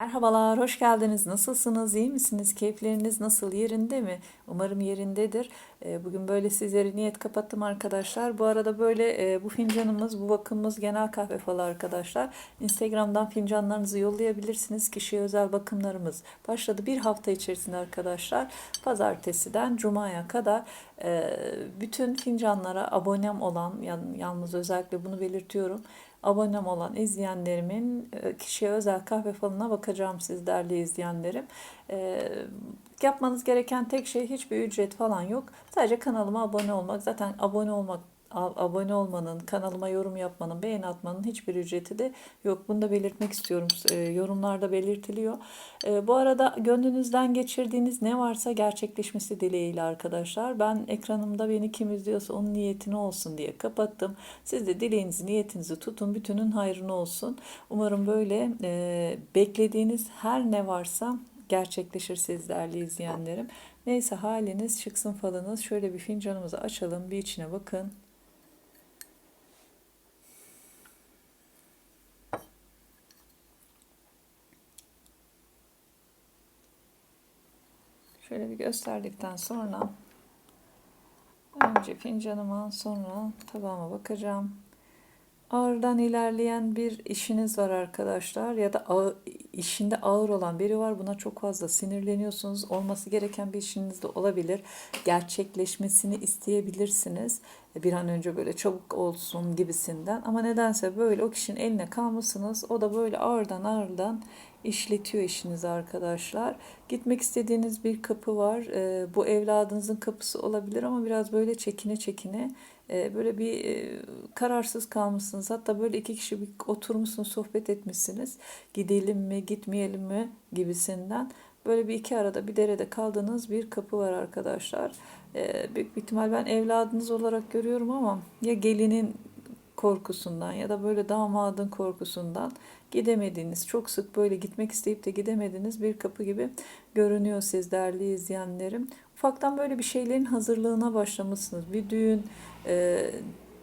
Merhabalar, hoş geldiniz. Nasılsınız? İyi misiniz? Keyifleriniz nasıl? Yerinde mi? Umarım yerindedir. Ee, Bugün böyle sizlere niyet kapattım arkadaşlar. Bu arada böyle e, bu fincanımız, bu bakımımız genel kahve falı arkadaşlar. Instagram'dan fincanlarınızı yollayabilirsiniz. Kişiye özel bakımlarımız başladı. Bir hafta içerisinde arkadaşlar. Pazartesiden Cuma'ya kadar e, bütün fincanlara abonem olan, yalnız özellikle bunu belirtiyorum abonem olan izleyenlerimin e, kişiye özel kahve falına bakacağım siz değerli izleyenlerim. E, yapmanız gereken tek şey hiçbir ücret falan yok. Sadece kanalıma abone olmak. Zaten abone olmak abone olmanın, kanalıma yorum yapmanın, beğeni atmanın hiçbir ücreti de yok. Bunu da belirtmek istiyorum. E, yorumlarda belirtiliyor. E, bu arada gönlünüzden geçirdiğiniz ne varsa gerçekleşmesi dileğiyle arkadaşlar. Ben ekranımda beni kim izliyorsa onun niyetine olsun diye kapattım. Siz de dileğinizi, niyetinizi tutun. Bütünün hayrına olsun. Umarım böyle e, beklediğiniz her ne varsa gerçekleşir siz izleyenlerim. Neyse haliniz çıksın falınız. Şöyle bir fincanımızı açalım. Bir içine bakın. Şöyle bir gösterdikten sonra önce fincanıma sonra tabağıma bakacağım. Ağırdan ilerleyen bir işiniz var arkadaşlar ya da ağır, işinde ağır olan biri var. Buna çok fazla sinirleniyorsunuz. Olması gereken bir işiniz de olabilir. Gerçekleşmesini isteyebilirsiniz. Bir an önce böyle çabuk olsun gibisinden. Ama nedense böyle o kişinin eline kalmışsınız. O da böyle ağırdan ağırdan işletiyor işinizi arkadaşlar. Gitmek istediğiniz bir kapı var. Ee, bu evladınızın kapısı olabilir ama biraz böyle çekine çekine e, böyle bir e, kararsız kalmışsınız. Hatta böyle iki kişi bir oturmuşsunuz, sohbet etmişsiniz. Gidelim mi, gitmeyelim mi gibisinden. Böyle bir iki arada bir derede kaldığınız bir kapı var arkadaşlar. E, büyük bir ihtimal ben evladınız olarak görüyorum ama ya gelinin korkusundan ya da böyle damadın korkusundan gidemediğiniz, çok sık böyle gitmek isteyip de gidemediğiniz bir kapı gibi görünüyor siz değerli izleyenlerim. Ufaktan böyle bir şeylerin hazırlığına başlamışsınız. Bir düğün e,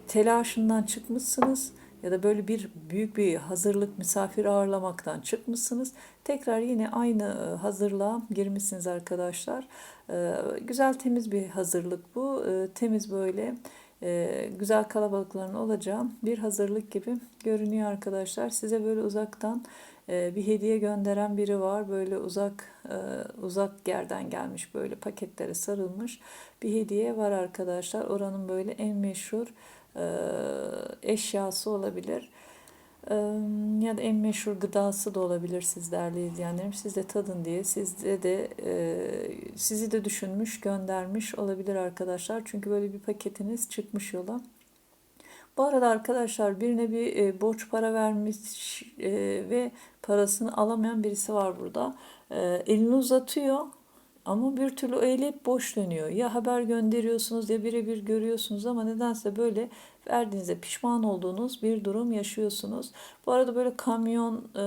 telaşından çıkmışsınız ya da böyle bir büyük bir hazırlık misafir ağırlamaktan çıkmışsınız. Tekrar yine aynı e, hazırlığa girmişsiniz arkadaşlar. E, güzel temiz bir hazırlık bu. E, temiz böyle e, güzel kalabalıkların olacağı bir hazırlık gibi görünüyor arkadaşlar. Size böyle uzaktan bir hediye gönderen biri var. Böyle uzak e, uzak yerden gelmiş böyle paketlere sarılmış bir hediye var arkadaşlar. Oranın böyle en meşhur e, eşyası olabilir. E, ya da en meşhur gıdası da olabilir siz değerli izleyenlerim. Siz de tadın diye sizde de e, sizi de düşünmüş, göndermiş olabilir arkadaşlar. Çünkü böyle bir paketiniz çıkmış yola. Bu arada arkadaşlar birine bir borç para vermiş ve parasını alamayan birisi var burada. E, elini uzatıyor ama bir türlü hep boş dönüyor. Ya haber gönderiyorsunuz ya birebir görüyorsunuz ama nedense böyle verdiğinizde pişman olduğunuz bir durum yaşıyorsunuz. Bu arada böyle kamyon e,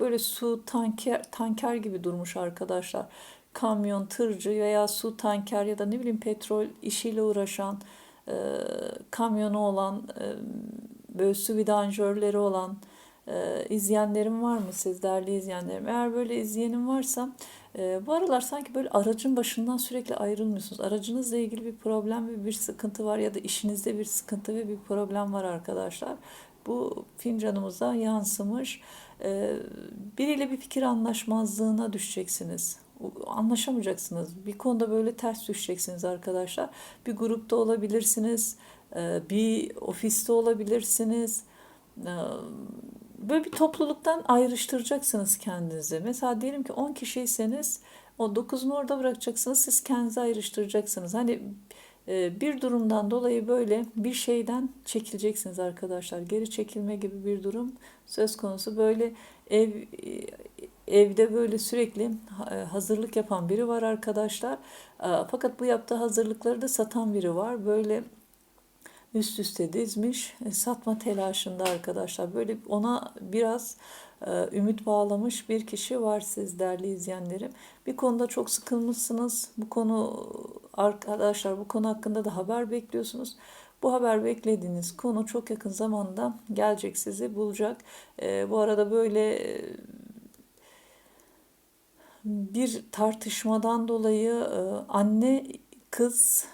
böyle su tanker tanker gibi durmuş arkadaşlar. Kamyon, tırcı veya su tanker ya da ne bileyim petrol işiyle uğraşan e, kamyonu olan e, böyle su vidanjörleri olan e, izleyenlerim var mı siz değerli izleyenlerim? Eğer böyle izleyenim varsa e, bu aralar sanki böyle aracın başından sürekli ayrılmıyorsunuz. Aracınızla ilgili bir problem ve bir sıkıntı var ya da işinizde bir sıkıntı ve bir problem var arkadaşlar. Bu fincanımıza yansımış. E, biriyle bir fikir anlaşmazlığına düşeceksiniz. Anlaşamayacaksınız. Bir konuda böyle ters düşeceksiniz arkadaşlar. Bir grupta olabilirsiniz. e, Bir ofiste olabilirsiniz. Böyle bir topluluktan ayrıştıracaksınız kendinizi. Mesela diyelim ki 10 kişiyseniz o 9'unu orada bırakacaksınız. Siz kendinizi ayrıştıracaksınız. Hani e, bir durumdan dolayı böyle bir şeyden çekileceksiniz arkadaşlar. Geri çekilme gibi bir durum söz konusu. Böyle ev e, evde böyle sürekli e, hazırlık yapan biri var arkadaşlar. Fakat bu yaptığı hazırlıkları da satan biri var. Böyle üst üste dizmiş e, satma telaşında arkadaşlar. Böyle ona biraz e, ümit bağlamış bir kişi var siz değerli izleyenlerim. Bir konuda çok sıkılmışsınız. Bu konu arkadaşlar bu konu hakkında da haber bekliyorsunuz. Bu haber beklediğiniz konu çok yakın zamanda gelecek sizi bulacak. E, bu arada böyle bir tartışmadan dolayı anne kız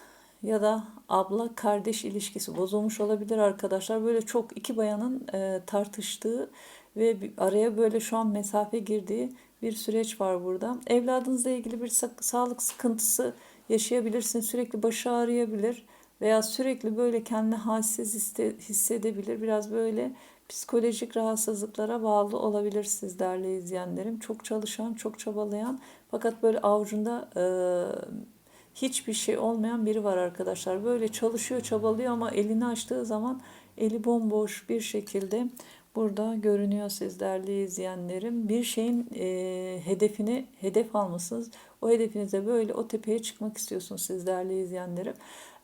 ya da abla kardeş ilişkisi bozulmuş olabilir arkadaşlar. Böyle çok iki bayanın e, tartıştığı ve araya böyle şu an mesafe girdiği bir süreç var burada. Evladınızla ilgili bir sağlık sıkıntısı yaşayabilirsiniz. Sürekli başı ağrıyabilir veya sürekli böyle kendini halsiz hissedebilir. Biraz böyle psikolojik rahatsızlıklara bağlı olabilir siz değerli izleyenlerim. Çok çalışan, çok çabalayan fakat böyle avucunda e, hiçbir şey olmayan biri var arkadaşlar. Böyle çalışıyor, çabalıyor ama elini açtığı zaman eli bomboş bir şekilde burada görünüyor siz değerli izleyenlerim. Bir şeyin e, hedefini hedef almışsınız. O hedefinize böyle o tepeye çıkmak istiyorsunuz siz değerli izleyenlerim.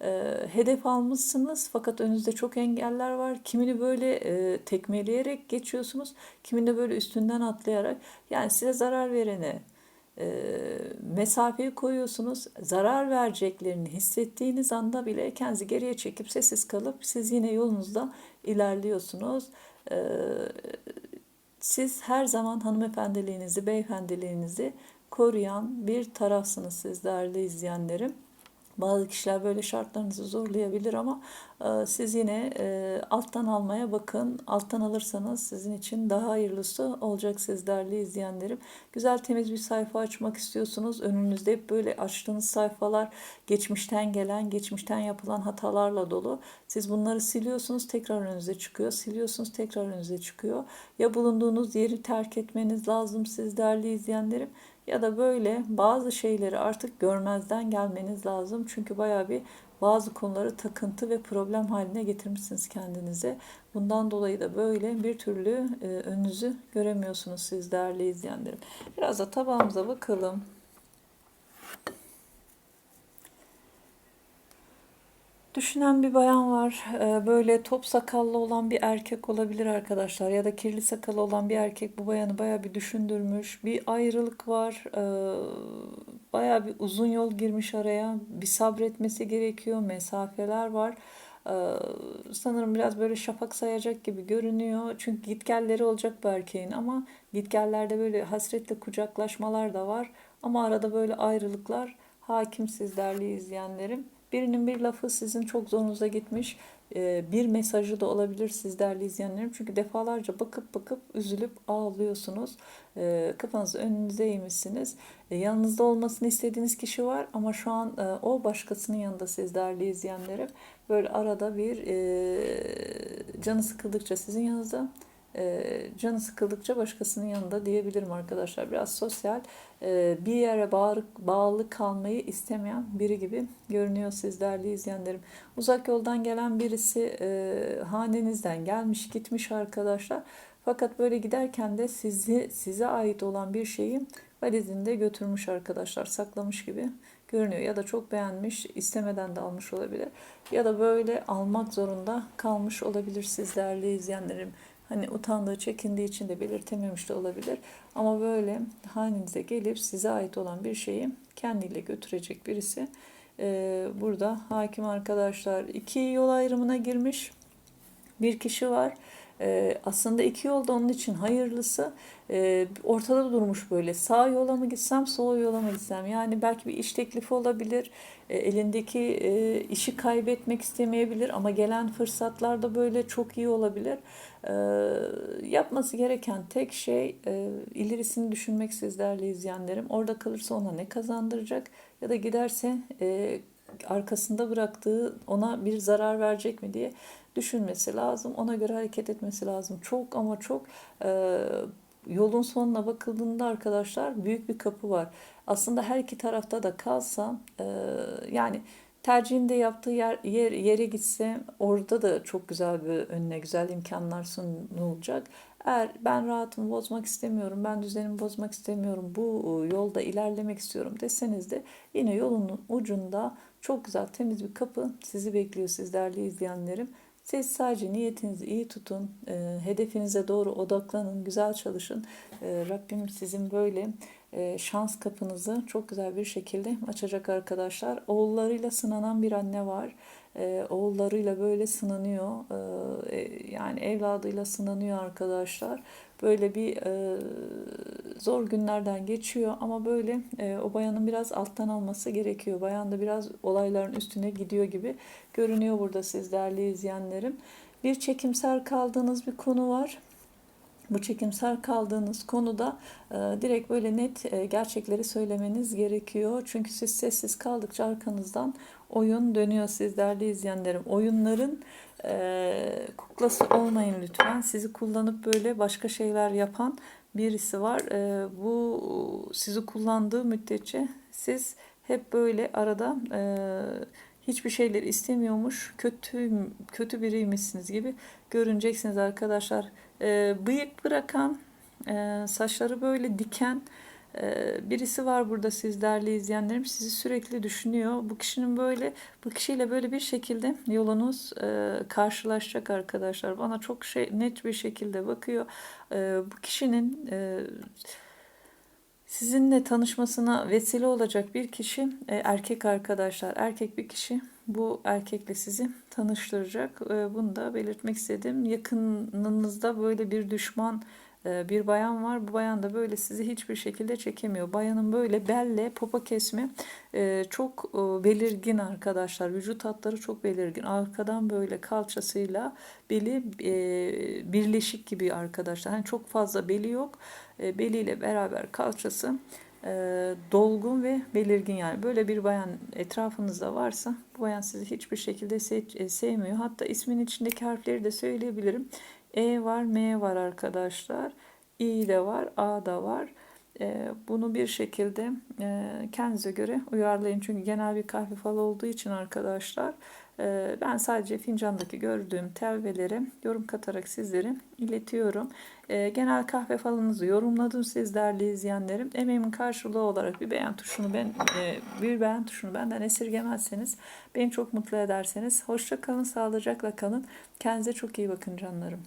E, hedef almışsınız fakat önünüzde çok engeller var. Kimini böyle e, tekmeleyerek geçiyorsunuz. Kimini böyle üstünden atlayarak. Yani size zarar verene, mesafeyi koyuyorsunuz. Zarar vereceklerini hissettiğiniz anda bile kendinizi geriye çekip sessiz kalıp siz yine yolunuzda ilerliyorsunuz. E, siz her zaman hanımefendiliğinizi, beyefendiliğinizi koruyan bir tarafsınız siz değerli izleyenlerim. Bazı kişiler böyle şartlarınızı zorlayabilir ama e, siz yine e, alttan almaya bakın. Alttan alırsanız sizin için daha hayırlısı olacak siz değerli izleyenlerim. Güzel temiz bir sayfa açmak istiyorsunuz. Önünüzde hep böyle açtığınız sayfalar geçmişten gelen, geçmişten yapılan hatalarla dolu. Siz bunları siliyorsunuz tekrar önünüze çıkıyor. Siliyorsunuz tekrar önünüze çıkıyor. Ya bulunduğunuz yeri terk etmeniz lazım siz değerli izleyenlerim ya da böyle bazı şeyleri artık görmezden gelmeniz lazım. Çünkü baya bir bazı konuları takıntı ve problem haline getirmişsiniz kendinize. Bundan dolayı da böyle bir türlü e, önünüzü göremiyorsunuz siz değerli izleyenlerim. Biraz da tabağımıza bakalım. Düşünen bir bayan var. Ee, böyle top sakallı olan bir erkek olabilir arkadaşlar. Ya da kirli sakalı olan bir erkek bu bayanı baya bir düşündürmüş. Bir ayrılık var. Ee, baya bir uzun yol girmiş araya. Bir sabretmesi gerekiyor. Mesafeler var. Ee, sanırım biraz böyle şafak sayacak gibi görünüyor. Çünkü gitgelleri olacak bu erkeğin ama gitgellerde böyle hasretle kucaklaşmalar da var. Ama arada böyle ayrılıklar hakim siz değerli izleyenlerim. Birinin bir lafı sizin çok zorunuza gitmiş. Ee, bir mesajı da olabilir siz değerli izleyenlerim. Çünkü defalarca bakıp bakıp üzülüp ağlıyorsunuz. Ee, kafanızı önünüze eğmişsiniz. Ee, yanınızda olmasını istediğiniz kişi var ama şu an e, o başkasının yanında siz değerli izleyenlerim. Böyle arada bir e, canı sıkıldıkça sizin yanınızda e, canı sıkıldıkça başkasının yanında diyebilirim arkadaşlar. Biraz sosyal e, bir yere bağlı, bağlı kalmayı istemeyen biri gibi görünüyor siz değerli izleyenlerim. Uzak yoldan gelen birisi e, hanenizden gelmiş gitmiş arkadaşlar. Fakat böyle giderken de sizi size ait olan bir şeyi valizinde götürmüş arkadaşlar. Saklamış gibi görünüyor. Ya da çok beğenmiş, istemeden de almış olabilir. Ya da böyle almak zorunda kalmış olabilir siz değerli izleyenlerim. Hani utandığı, çekindiği için de belirtememiş de olabilir. Ama böyle halinize gelip size ait olan bir şeyi kendiyle götürecek birisi. Ee, burada hakim arkadaşlar iki yol ayrımına girmiş bir kişi var. Ee, aslında iki yolda onun için hayırlısı. Ee, ortada durmuş böyle sağ yola mı gitsem sol yola mı gitsem. Yani belki bir iş teklifi olabilir. Ee, elindeki e, işi kaybetmek istemeyebilir ama gelen fırsatlar da böyle çok iyi olabilir. Ee, yapması gereken tek şey e, ilerisini düşünmek siz değerli izleyenlerim. Orada kalırsa ona ne kazandıracak ya da giderse e, arkasında bıraktığı ona bir zarar verecek mi diye düşünmesi lazım. Ona göre hareket etmesi lazım. Çok ama çok e, yolun sonuna bakıldığında arkadaşlar büyük bir kapı var. Aslında her iki tarafta da kalsa e, yani tercihinde yaptığı yer, yer yere gitse orada da çok güzel bir önüne güzel imkanlar sunulacak. Eğer ben rahatımı bozmak istemiyorum, ben düzenimi bozmak istemiyorum, bu yolda ilerlemek istiyorum deseniz de yine yolun ucunda çok güzel temiz bir kapı sizi bekliyor siz değerli izleyenlerim. Siz sadece niyetinizi iyi tutun, e, hedefinize doğru odaklanın, güzel çalışın. E, Rabbim sizin böyle e, şans kapınızı çok güzel bir şekilde açacak arkadaşlar. Oğullarıyla sınanan bir anne var. E, oğullarıyla böyle sınanıyor. E, yani evladıyla sınanıyor arkadaşlar. Böyle bir e, zor günlerden geçiyor ama böyle e, o bayanın biraz alttan alması gerekiyor. Bayan da biraz olayların üstüne gidiyor gibi görünüyor burada siz değerli izleyenlerim. Bir çekimser kaldığınız bir konu var bu çekimsel kaldığınız konuda e, direkt böyle net e, gerçekleri söylemeniz gerekiyor. Çünkü siz sessiz kaldıkça arkanızdan oyun dönüyor siz değerli izleyenlerim. Oyunların e, kuklası olmayın lütfen. Sizi kullanıp böyle başka şeyler yapan birisi var. E, bu sizi kullandığı müddetçe siz hep böyle arada e, hiçbir şeyler istemiyormuş, kötü kötü biriymişsiniz gibi görüneceksiniz arkadaşlar. E, bıyık bırakan, e, saçları böyle diken e, birisi var burada siz değerli izleyenlerim. Sizi sürekli düşünüyor. Bu kişinin böyle, bu kişiyle böyle bir şekilde yolunuz e, karşılaşacak arkadaşlar. Bana çok şey net bir şekilde bakıyor. E, bu kişinin e, sizinle tanışmasına vesile olacak bir kişi e, erkek arkadaşlar. Erkek bir kişi bu erkekle sizi tanıştıracak. E, bunu da belirtmek istedim. Yakınınızda böyle bir düşman bir bayan var. Bu bayan da böyle sizi hiçbir şekilde çekemiyor. Bayanın böyle belle popa kesme e, çok e, belirgin arkadaşlar. Vücut hatları çok belirgin. Arkadan böyle kalçasıyla beli birleşik gibi arkadaşlar. Yani çok fazla beli yok. Beliyle beraber kalçası dolgun ve belirgin yani böyle bir bayan etrafınızda varsa bu bayan sizi hiçbir şekilde sevmiyor. Hatta ismin içindeki harfleri de söyleyebilirim. E var, M var arkadaşlar. İ de var, A da var. E, bunu bir şekilde e, kendinize göre uyarlayın. Çünkü genel bir kahve falı olduğu için arkadaşlar e, ben sadece fincandaki gördüğüm telveleri yorum katarak sizlere iletiyorum. Genel kahve falınızı yorumladım siz değerli izleyenlerim. Emeğimin karşılığı olarak bir beğen tuşunu ben bir beğen tuşunu benden esirgemezseniz beni çok mutlu ederseniz hoşça kalın, sağlıcakla kalın. Kendinize çok iyi bakın canlarım.